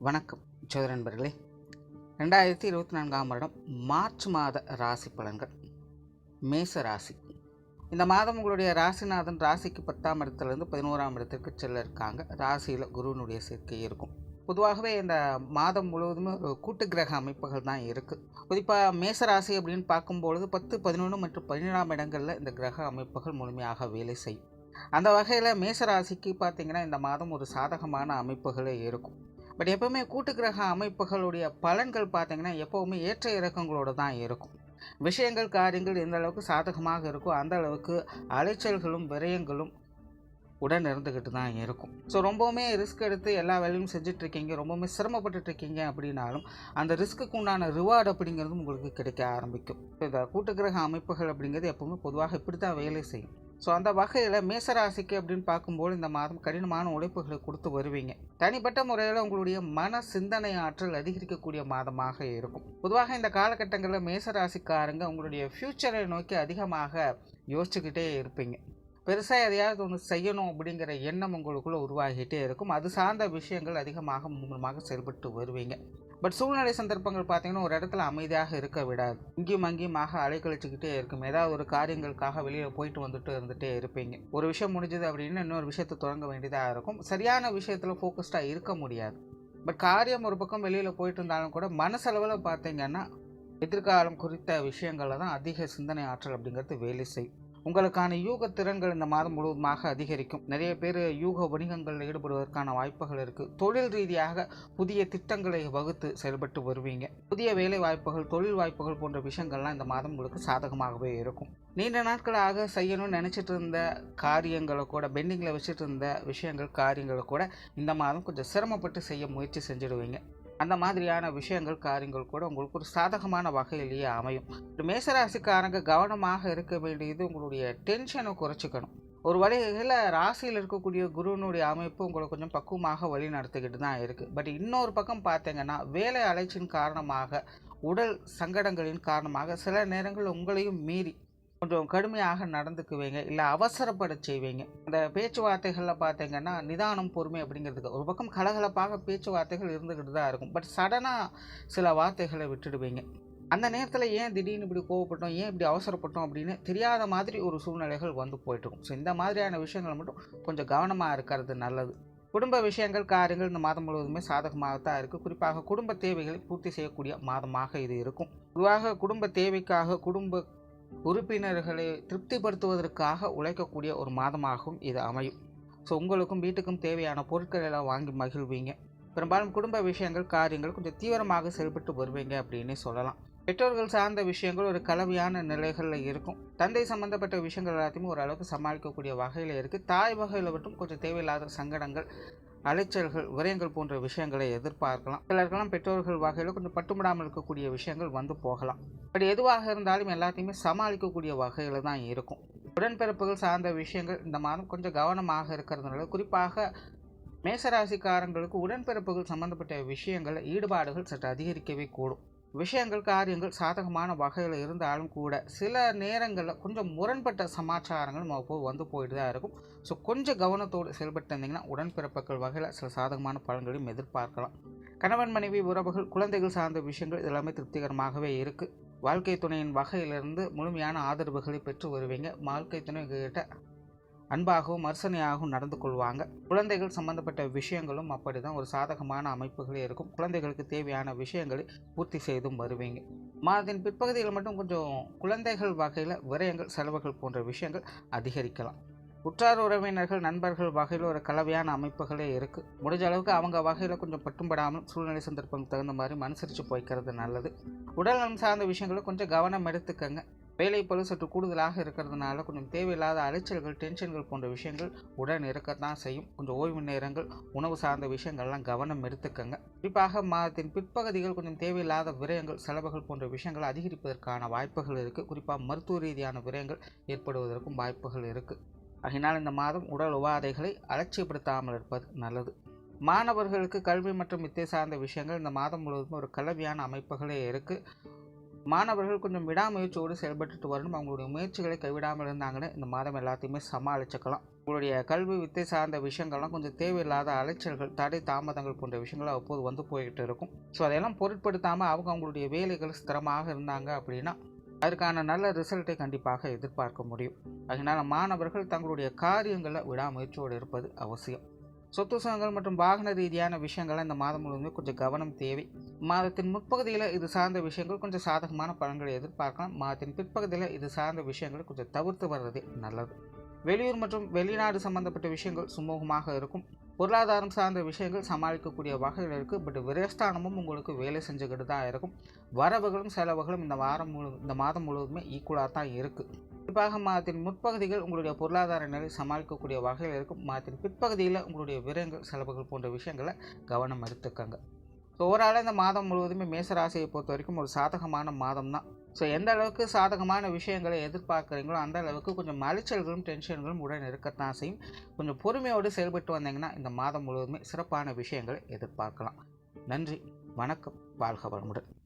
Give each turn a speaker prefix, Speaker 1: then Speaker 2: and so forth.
Speaker 1: வணக்கம் சோதர நண்பர்களே ரெண்டாயிரத்தி இருபத்தி நான்காம் வருடம் மார்ச் மாத ராசி பலன்கள். மேச ராசி. இந்த மாதம் உங்களுடைய ராசிநாதன் ராசிக்கு பத்தாம் இடத்துலேருந்து பதினோராம் இடத்திற்கு செல்ல இருக்காங்க. ராசியில் குருவினுடைய சேர்க்கை இருக்கும். பொதுவாகவே இந்த மாதம் முழுவதுமே ஒரு கூட்டு கிரக அமைப்புகள் தான் இருக்குது குறிப்பாக மேச ராசி அப்படின்னு பார்க்கும்பொழுது பத்து பதினொன்று மற்றும் பதினேழாம் இடங்களில் இந்த கிரக அமைப்புகள் முழுமையாக வேலை செய்யும். அந்த வகையில் மேச ராசிக்கு பார்த்திங்கன்னா இந்த மாதம் ஒரு சாதகமான அமைப்புகளே இருக்கும். பட் எப்போவுமே கூட்டு கிரக அமைப்புகளுடைய பலன்கள் பார்த்தீங்கன்னா எப்போவுமே ஏற்ற இறக்கங்களோடு தான் இருக்கும். விஷயங்கள் காரியங்கள் எந்த அளவுக்கு சாதகமாக இருக்கோ அந்த அளவுக்கு அலைச்சல்களும் விரயங்களும் உடன் இருந்துக்கிட்டு தான் இருக்கும். ஸோ ரொம்பவுமே ரிஸ்க் எடுத்து எல்லா வேலையும் செஞ்சிட்ருக்கீங்க ரொம்பவுமே சிரமப்பட்டுட்ருக்கீங்க அப்படின்னாலும் அந்த ரிஸ்க்குக்கு உண்டான ரிவார்டு அப்படிங்கிறது உங்களுக்கு கிடைக்க ஆரம்பிக்கும். இந்த கூட்டு கிரக அமைப்புகள் அப்படிங்கிறது எப்போவுமே பொதுவாக இப்படி தான் வேலை செய்யும். ஸோ அந்த வகையில் மேசராசிக்கு அப்படின்னு பார்க்கும்போது இந்த மாதம் கடினமான உழைப்புகளை கொடுத்து வருவீங்க. தனிப்பட்ட முறையில் உங்களுடைய மன சிந்தனை ஆற்றல் அதிகரிக்கக்கூடிய மாதமாக இருக்கும். பொதுவாக இந்த காலகட்டங்களில் மேசராசிக்காரங்க உங்களுடைய ஃப்யூச்சரை நோக்கி அதிகமாக யோசிச்சுக்கிட்டே இருப்பீங்க. பெருசாக எதையாவது ஒன்று செய்யணும் அப்படிங்கிற எண்ணம் உங்களுக்குள்ளே உருவாகிட்டே இருக்கும். அது சார்ந்த விஷயங்கள் அதிகமாக மும்முரமாக செயல்பட்டு வருவீங்க. பட் சூழ்நிலை சந்தர்ப்பங்கள் பார்த்தீங்கன்னா ஒரு இடத்துல அமைதியாக இருக்க விடாது. இங்கேயும் அங்கேயுமாக அலைக்கழிச்சுக்கிட்டே இருக்கும். ஏதாவது ஒரு காரியங்களுக்காக வெளியில் போயிட்டு வந்துட்டு இருந்துகிட்டே இருப்பீங்க. ஒரு விஷயம் முடிஞ்சது அப்படின்னு இன்னொரு விஷயத்தை தொடங்க வேண்டியதாக இருக்கும். சரியான விஷயத்தில் ஃபோக்கஸ்டாக இருக்க முடியாது. பட் காரியம் ஒரு பக்கம் வெளியில் போயிட்டு இருந்தாலும் கூட மனசளவில் பார்த்தீங்கன்னா எதிர்காலம் குறித்த விஷயங்களில் தான் அதிக சிந்தனை ஆற்றல் அப்படிங்கிறது வேலை செய்யும். உங்களுக்கான யூக திறன்கள் இந்த மாதம் முழுவதுமாக அதிகரிக்கும். நிறைய பேர் யூக வணிகங்களில் ஈடுபடுவதற்கான வாய்ப்புகள் இருக்குது தொழில் ரீதியாக புதிய திட்டங்களை வகுத்து செயல்பட்டு வருவீங்க. புதிய வேலை வாய்ப்புகள் தொழில் வாய்ப்புகள் போன்ற விஷயங்கள்லாம் இந்த மாதம் உங்களுக்கு சாதகமாகவே இருக்கும். நீண்ட நாட்களாக செய்யணும்னு நினச்சிட்டு இருந்த காரியங்களை கூட பெண்டிங்கில் வச்சுட்டு இருந்த விஷயங்கள் காரியங்களை கூட இந்த மாதம் கொஞ்சம் சிரமப்பட்டு செய்ய முயற்சி செஞ்சுடுவீங்க. அந்த மாதிரியான விஷயங்கள் காரியங்கள் கூட உங்களுக்கு ஒரு சாதகமான வகையிலேயே அமையும். மேசராசிக்காரங்க கவனமாக இருக்க வேண்டியது உங்களுடைய டென்ஷனை குறைச்சிக்கணும். ஒரு வழிகளில் ராசியில் இருக்கக்கூடிய குருவினுடைய அமைப்பு உங்களை கொஞ்சம் பக்குவமாக வழி நடத்திக்கிட்டு தான் இருக்குது பட் இன்னொரு பக்கம் பார்த்தீங்கன்னா வேலை அலைச்சின் காரணமாக உடல் சங்கடங்களின் காரணமாக சில நேரங்கள் உங்களையும் மீறி கொஞ்சம் கடுமையாக நடந்துக்குவீங்க இல்லை அவசரப்பட செய்வீங்க. இந்த பேச்சுவார்த்தைகளில் பார்த்தீங்கன்னா நிதானம் பொறுமை அப்படிங்கிறதுக்கு ஒரு பக்கம் கலகலப்பாக பேச்சுவார்த்தைகள் இருந்துக்கிட்டு தான் இருக்கும். பட் சடனாக சில வார்த்தைகளை விட்டுடுவீங்க. அந்த நேரத்தில் ஏன் திடீர்னு இப்படி கோவப்பட்டோம் ஏன் இப்படி அவசரப்பட்டோம் அப்படின்னு தெரியாத மாதிரி ஒரு சூழ்நிலைகள் வந்து போயிட்டுருக்கும் ஸோ இந்த மாதிரியான விஷயங்கள் மட்டும் கொஞ்சம் கவனமாக இருக்கிறது நல்லது. குடும்ப விஷயங்கள் காரியங்கள் இந்த மாதம் முழுவதுமே சாதகமாக தான் இருக்குது குறிப்பாக குடும்ப தேவைகளை பூர்த்தி செய்யக்கூடிய மாதமாக இது இருக்கும். பொதுவாக குடும்ப தேவைக்காக குடும்ப உறுப்பினர்களை திருப்திப்படுத்துவதற்காக உழைக்கக்கூடிய ஒரு மாதமாகவும் இது அமையும். ஸோ உங்களுக்கும் வீட்டுக்கும் தேவையான பொருட்கள் எல்லாம் வாங்கி மகிழ்வீங்க. பெரும்பாலும் குடும்ப விஷயங்கள் காரியங்கள் கொஞ்சம் தீவிரமாக செயல்பட்டு வருவீங்க அப்படின்னு சொல்லலாம். பெற்றோர்கள் சார்ந்த விஷயங்கள் ஒரு கலவையான நிலைகளில் இருக்கும். தந்தை சம்மந்தப்பட்ட விஷயங்கள் எல்லாத்தையுமே ஓரளவுக்கு சமாளிக்கக்கூடிய வகையில் இருக்குது தாய் வகையில் மட்டும் கொஞ்சம் தேவையில்லாத சங்கடங்கள் அலைச்சல்கள் விரயங்கள் போன்ற விஷயங்களை எதிர்பார்க்கலாம். சிலருக்கெல்லாம் பெற்றோர்கள் வகையில் கொஞ்சம் பட்டுமிடாமல் இருக்கக்கூடிய விஷயங்கள் வந்து போகலாம். பட் எதுவாக இருந்தாலும் எல்லாத்தையுமே சமாளிக்கக்கூடிய வகையில் தான் இருக்கும். உடன்பிறப்புகள் சார்ந்த விஷயங்கள் இந்த மாதம் கொஞ்சம் கவனமாக இருக்கிறதுனால குறிப்பாக மேசராசிக்காரங்களுக்கு உடன்பிறப்புகள் சம்பந்தப்பட்ட விஷயங்கள் ஈடுபாடுகள் சற்று அதிகரிக்கவே கூடும். விஷயங்கள் காரியங்கள் சாதகமான வகையில் இருந்தாலும் கூட சில நேரங்களில் கொஞ்சம் முரண்பட்ட சமாச்சாரங்கள் நம்ம போய் வந்து போயிட்டு தான் இருக்கும். ஸோ கொஞ்சம் கவனத்தோடு செயல்பட்டு இருந்தீங்கன்னா உடன்பிறப்புகள் வகையில் சில சாதகமான பலன்களையும் எதிர்பார்க்கலாம். கணவன் மனைவி உறவுகள் குழந்தைகள் சார்ந்த விஷயங்கள் இதெல்லாமே திருப்திகரமாகவே இருக்குது வாழ்க்கை துணையின் வகையிலிருந்து முழுமையான ஆதரவுகளை பெற்று வருவீங்க. வாழ்க்கை துணை கிட்ட அன்பாகவும் மர்சனையாகவும் நடந்து கொள்வாங்க. குழந்தைகள் சம்பந்தப்பட்ட விஷயங்களும் அப்படி தான் ஒரு சாதகமான அமைப்புகளே இருக்கும். குழந்தைகளுக்கு தேவையான விஷயங்களை பூர்த்தி செய்தும் வருவீங்க. மாதத்தின் பிற்பகுதியில் மட்டும் கொஞ்சம் குழந்தைகள் வகையில் விரயங்கள் செலவுகள் போன்ற விஷயங்கள் அதிகரிக்கலாம். உற்றார் உறவினர்கள் நண்பர்கள் வகையில் ஒரு கலவையான அமைப்புகளே இருக்குது முடிஞ்ச அளவுக்கு அவங்க வகையில் கொஞ்சம் பட்டும்படாமல் சூழ்நிலை சந்தர்ப்பம் தகுந்த மாதிரி மனுசரித்து போய்க்கிறது நல்லது. உடல்நலம் சார்ந்த விஷயங்களை கொஞ்சம் கவனம் எடுத்துக்கங்க. வேலை பளு சற்று கூடுதலாக இருக்கிறதுனால கொஞ்சம் தேவையில்லாத அலைச்சல்கள் டென்ஷன்கள் போன்ற விஷயங்கள் உடன் இருக்கத்தான் செய்யும். கொஞ்சம் ஓய்வு நேரங்கள் உணவு சார்ந்த விஷயங்கள்லாம் கவனம் எடுத்துக்கங்க. குறிப்பாக மாதத்தின் பிற்பகுதிகள் கொஞ்சம் தேவையில்லாத விரயங்கள் செலவுகள் போன்ற விஷயங்கள் அதிகரிப்பதற்கான வாய்ப்புகள் இருக்குது குறிப்பாக மருத்துவ ரீதியான விரயங்கள் ஏற்படுவதற்கும் வாய்ப்புகள் இருக்குது அதனால் இந்த மாதம் உடல் உபாதைகளை அலட்சியப்படுத்தாமல் இருப்பது நல்லது. மாணவர்களுக்கு கல்வி மற்றும் வித்தை சார்ந்த விஷயங்கள் இந்த மாதம் முழுவதும் ஒரு கலவையான அமைப்புகளே இருக்குது மாணவர்கள் கொஞ்சம் விடாமுயற்சியோடு செயல்பட்டுட்டு வரணும். அவங்களுடைய முயற்சிகளை கைவிடாமல் இருந்தாங்கன்னு இந்த மாதம் எல்லாத்தையுமே சமாளிச்சுக்கலாம். உங்களுடைய கல்வி வித்தை சார்ந்த விஷயங்கள்லாம் கொஞ்சம் தேவையில்லாத அலைச்சல்கள் தடை தாமதங்கள் போன்ற விஷயங்கள் அப்போது வந்து போய்கிட்டு இருக்கும். ஸோ அதையெல்லாம் பொருட்படுத்தாமல் அவங்க அவங்களுடைய வேலைகள் ஸ்திரமாக இருந்தாங்க அப்படின்னா அதற்கான நல்ல ரிசல்ட்டை கண்டிப்பாக எதிர்பார்க்க முடியும். அதனால் மாணவர்கள் தங்களுடைய காரியங்களை விடாமுயற்சியோடு இருப்பது அவசியம். சொத்து சுகங்கள் மற்றும் வாகன ரீதியான விஷயங்களை இந்த மாதம் முழுவதுமே கொஞ்சம் கவனம் தேவை. மாதத்தின் முற்பகுதியில் இது சார்ந்த விஷயங்கள் கொஞ்சம் சாதகமான பலன்களை எதிர்பார்க்கலாம். மாதத்தின் பிற்பகுதியில் இது சார்ந்த விஷயங்களை கொஞ்சம் தவிர்த்து வர்றதே நல்லது. வெளியூர் மற்றும் வெளிநாடு சம்பந்தப்பட்ட விஷயங்கள் சுமூகமாக இருக்கும். பொருளாதாரம் சார்ந்த விஷயங்கள் சமாளிக்கக்கூடிய வகையில் இருக்குது. பட் விரயஸ்தானமும் உங்களுக்கு வேலை செஞ்சுக்கிட்டு தான் இருக்கும். வரவுகளும் செலவுகளும் இந்த வாரம் முழு இந்த மாதம் முழுவதுமே ஈக்குவலாக தான் இருக்குது. குறிப்பாக மாதத்தின் முற்பகுதிகள் உங்களுடைய பொருளாதார நிலை சமாளிக்கக்கூடிய வகையில் இருக்கும். மாதத்தின் பிற்பகுதியில் உங்களுடைய விரயங்கள் செலவுகள் போன்ற விஷயங்களை கவனம் எடுத்துக்கங்க. ஸோ ஓவராலாக இந்த மாதம் முழுவதுமே மேசராசியை பொறுத்த வரைக்கும் ஒரு சாதகமான மாதம் தான். ஸோ எந்த அளவுக்கு சாதகமான விஷயங்களை எதிர்பார்க்குறீங்களோ அந்த அளவுக்கு கொஞ்சம் அலைச்சல்களும் டென்ஷன்களும் உடன் இருக்கத்தான் செய்யும். கொஞ்சம் பொறுமையோடு செயல்பட்டு வந்தீங்கன்னா இந்த மாதம் முழுவதுமே சிறப்பான விஷயங்களை எதிர்பார்க்கலாம். நன்றி வணக்கம் வாழ்க வளமுடன்.